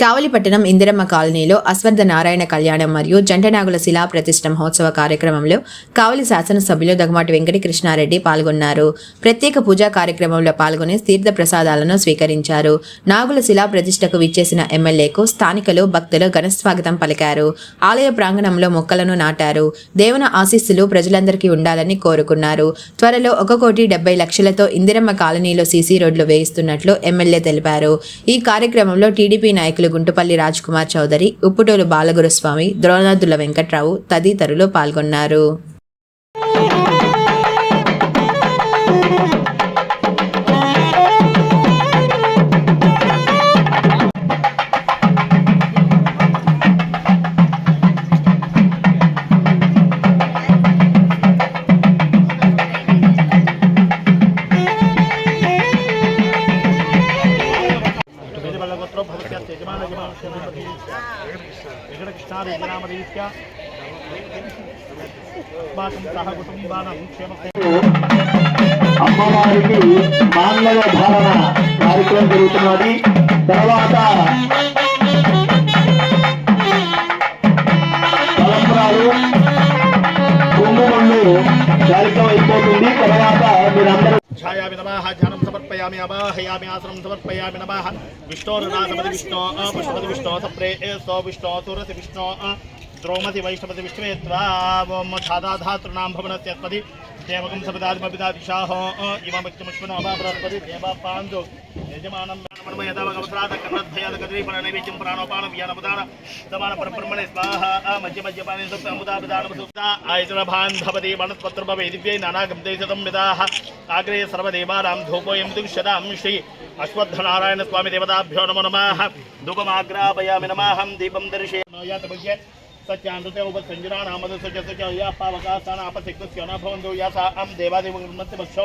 కావలిపట్టణం ఇందిరమ్మ కాలనీలో అశ్వర్ధ నారాయణ కళ్యాణం మరియు జంటనాగుల శిలా ప్రతిష్ఠ మహోత్సవ కార్యక్రమంలో కావలి శాసనసభ్యులు దగ్గమాటి వెంకట కృష్ణారెడ్డి పాల్గొన్నారు. ప్రత్యేక పూజా కార్యక్రమంలో పాల్గొని తీర్థ ప్రసాదాలను స్వీకరించారు. నాగుల శిలా ప్రతిష్టకు విచ్చేసిన ఎమ్మెల్యేకు స్థానికులు భక్తులు ఘనస్వాగతం పలికారు. ఆలయ ప్రాంగణంలో మొక్కలను నాటారు. దేవున ఆశీస్సులు ప్రజలందరికీ ఉండాలని కోరుకున్నారు. త్వరలో ఒక కోటి డెబ్బై లక్షలతో ఇందిరమ్మ కాలనీలో సీసీ రోడ్లు వేయిస్తున్నట్లు ఎమ్మెల్యే తెలిపారు. ఈ కార్యక్రమంలో టీడీపీ నాయకులు గుంటుపల్లి కుమార్ చౌదరి ఉప్పుటోలు బాలగురుస్వామి ద్రోణాదుల వెంకట్రావు తదితరులు పాల్గొన్నారు. ఇక్కడ కృష్ణారెడ్డి నామరీత్యా అమ్మవారికి మానవ భావన కార్యక్రమం జరుగుతున్నది. తర్వాత తలంపరాలు కుంభముళ్ళు కార్యక్రమం అయిపోతుంది తర్వాత మీరందరూ ఛాయా విధమా ధ్యానం समर्पयामि अवाहयामि आसनं समर्पयामि नमः विष्णो अपशुपति सप्रे सो द्रोमति वैष्णवति विष्णवे त्वां भवनस्यस्पति देवकं सपदादिमपिदादिशाहो इममित्यमुष्मनो वा बृहस्पति देवा पाञ्जो यजमानं ಬ್ರಹ್ಮಣ ಯದಾವ ಅವಸರಾದ ಕನ್ನದ್ಭಯಾದ ಕದರೀಫಲ ನೈವೇದ್ಯಂ ಪ್ರಾಣೋಪಾನ ವ್ಯಾನ ಮುದಾನ ಸಮಾನ ಪರಬ್ರಹ್ಮಣೆ ಸ್ವಾಹ ಆ ಮಧ್ಯ ಮಧ್ಯ ಪಾನಿ ಸುಪ್ತ ಅಮುದಾ ವಿಧಾನ ಸುಪ್ತ ಆಯತನ ಭಾನ್ ಭವತಿ ವನಸ್ಪತ್ರ ಭವ ದಿವ್ಯೈ ನಾನಾಗಂತೆ ಶತಂ ವಿದಾಹ ಆಗ್ರೇ ಸರ್ವದೇವಾನಾಂ ಧೂಪೋಯಂ ದಿಕ್ಷತಾಂ ಶ್ರೀ ಅಶ್ವತ್ಥನಾರಾಯಣ ಸ್ವಾಮಿ ದೇವತಾಭ್ಯೋ ನಮೋ ನಮಃ ಧೂಪಮಾಗ್ರಾಪಯಾಮಿ ನಮಃಂ ದೀಪಂ ದರ್ಶಯ ಬಗ್ಗೆ सत्यानृते उपसञ्जनानामदसच च या पावकासानापसिक्तस्य न भवन्तु या सा अहं देवादेवं मत्स्य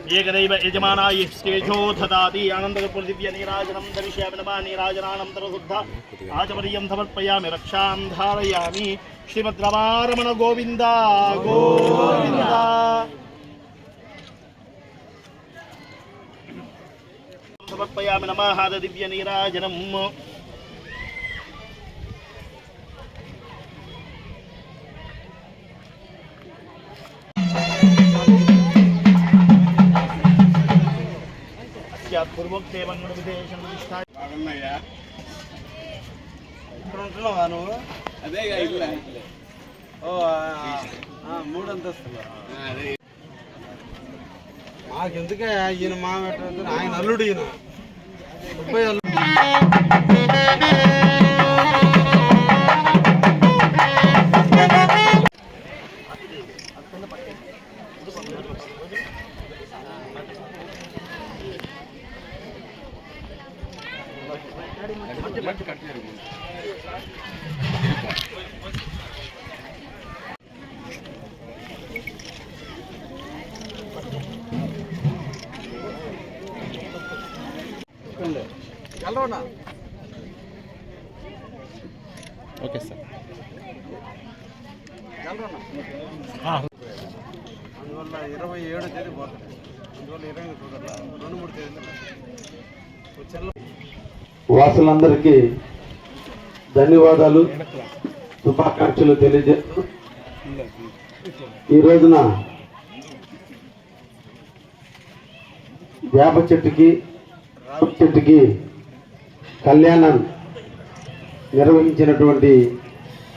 ఏకదైవ యజమానాయ శ్రేషో దాతి ఆనందకృదివ్య నీరాజనం దవిష్యామి నమ నీరాజనానంతరశుద్ధ ఆచమర్యం సమర్పయామి రక్షాం ధారయామి. శ్రీమద్ రమారమణ గోవింద గోవింద. సమర్పయామి నమ దివ్య నీరాజనం. బాగున్నాయా? ఇక్కడ ఉంటున్నావా నువ్వు? అదే ఇల్లు. ఓ ఆ, ఆ, మూడు అంతస్తులు? మాకెందుకే ఈయన మా ఆయన అల్లుడు ఈయన. ముప్పై అల్లుడు ఓకే సార్ వెళ్ళరా అందువల్ల ఇరవై ఏడు తేదీ పోతుంది అందువల్ల ఇరవై ఎనిమిది కుదరలా రెండు మూడు తేదీలు వచ్చేలో వాసులందరికీ ధన్యవాదాలు శుభాకాంక్షలు తెలియజేస్తూ ఈ రోజున వేప చెట్టుకి చెట్టుకి కళ్యాణం నిర్వహించినటువంటి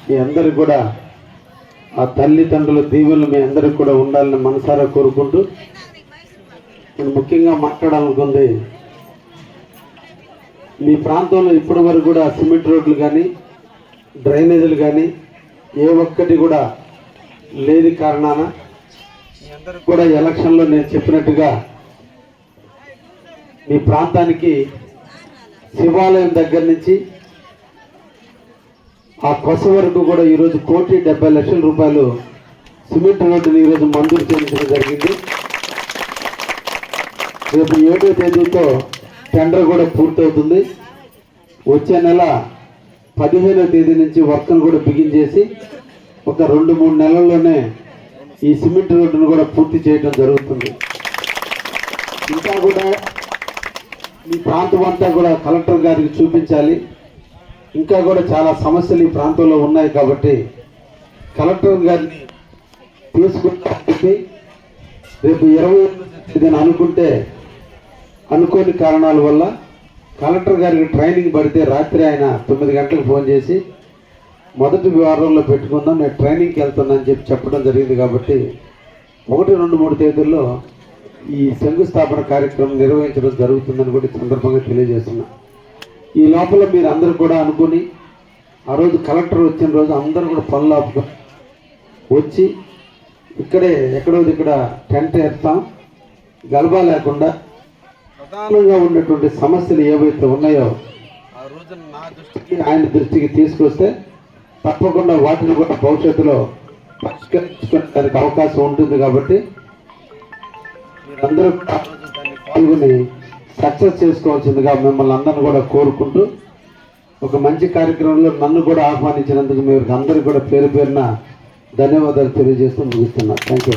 మీ అందరికి కూడా ఆ తల్లిదండ్రుల దీవెనలు మీ అందరికి కూడా ఉండాలని మనసారా కోరుకుంటూ నేను ముఖ్యంగా మాట్లాడాలనుకుంది మీ ప్రాంతంలో ఇప్పటి వరకు కూడా సిమెంట్ రోడ్లు కానీ డ్రైనేజీలు కానీ ఏ ఒక్కటి కూడా లేని కారణాన కూడా ఎలక్షన్లో నేను చెప్పినట్టుగా మీ ప్రాంతానికి శివాలయం దగ్గర నుంచి ఆ కొస వరకు కూడా ఈరోజు కోటి డెబ్బై లక్షల రూపాయలు సిమెంట్ రోడ్డుని ఈరోజు మంజూరు చేయించడం జరిగింది. రేపు ఏడో తేదీతో టెండర్ కూడా పూర్తవుతుంది. వచ్చే నెల పదిహేనో తేదీ నుంచి వర్క్ను కూడా బిగిన్ చేసి ఒక రెండు మూడు నెలల్లోనే ఈ సిమెంట్ రోడ్డును కూడా పూర్తి చేయడం జరుగుతుంది. ఇంకా కూడా ఈ ప్రాంతం అంతా కూడా కలెక్టర్ గారికి చూపించాలి. ఇంకా కూడా చాలా సమస్యలు ఈ ప్రాంతంలో ఉన్నాయి కాబట్టి కలెక్టర్ గారిని తీసుకుని రేపు ఇరవై తేదీని అనుకుంటే అనుకోని కారణాల వల్ల కలెక్టర్ గారికి ట్రైనింగ్ పడితే రాత్రి ఆయన తొమ్మిది గంటలకు ఫోన్ చేసి మొదటి వారంలో పెట్టుకుందాం నేను ట్రైనింగ్కి వెళ్తున్నా అని చెప్పి చెప్పడం జరిగింది కాబట్టి ఒకటి రెండు మూడు తేదీల్లో ఈ శంకుస్థాపన కార్యక్రమం నిర్వహించడం జరుగుతుందని కూడా సందర్భంగా తెలియజేస్తున్నా. ఈ లోపల మీరు అందరూ కూడా అనుకుని ఆ రోజు కలెక్టర్ వచ్చిన రోజు అందరూ కూడా పనులు ఆపుకొని వచ్చి ఇక్కడే ఎక్కడో ఇక్కడ టెంట్ వేస్తాం. గలబా లేకుండా ప్రధానంగా ఉన్నటువంటి సమస్యలు ఏవైతే ఉన్నాయో ఆ రోజున నా దృష్టికి ఆయన దృష్టికి తీసుకొస్తే తప్పకుండా వాటిని కూడా భవిష్యత్తులో పరిష్కరించుకోవడానికి అవకాశం ఉంటుంది కాబట్టి మీరందరూ పాల్గొని సక్సెస్ చేసుకోవాల్సిందిగా మిమ్మల్ని అందరిని కూడా కోరుకుంటూ ఒక మంచి కార్యక్రమంలో నన్ను కూడా ఆహ్వానించినందుకు మీరు అందరికీ కూడా పేరు పేరున ధన్యవాదాలు తెలియజేస్తూ ముగిస్తున్నా. Thank you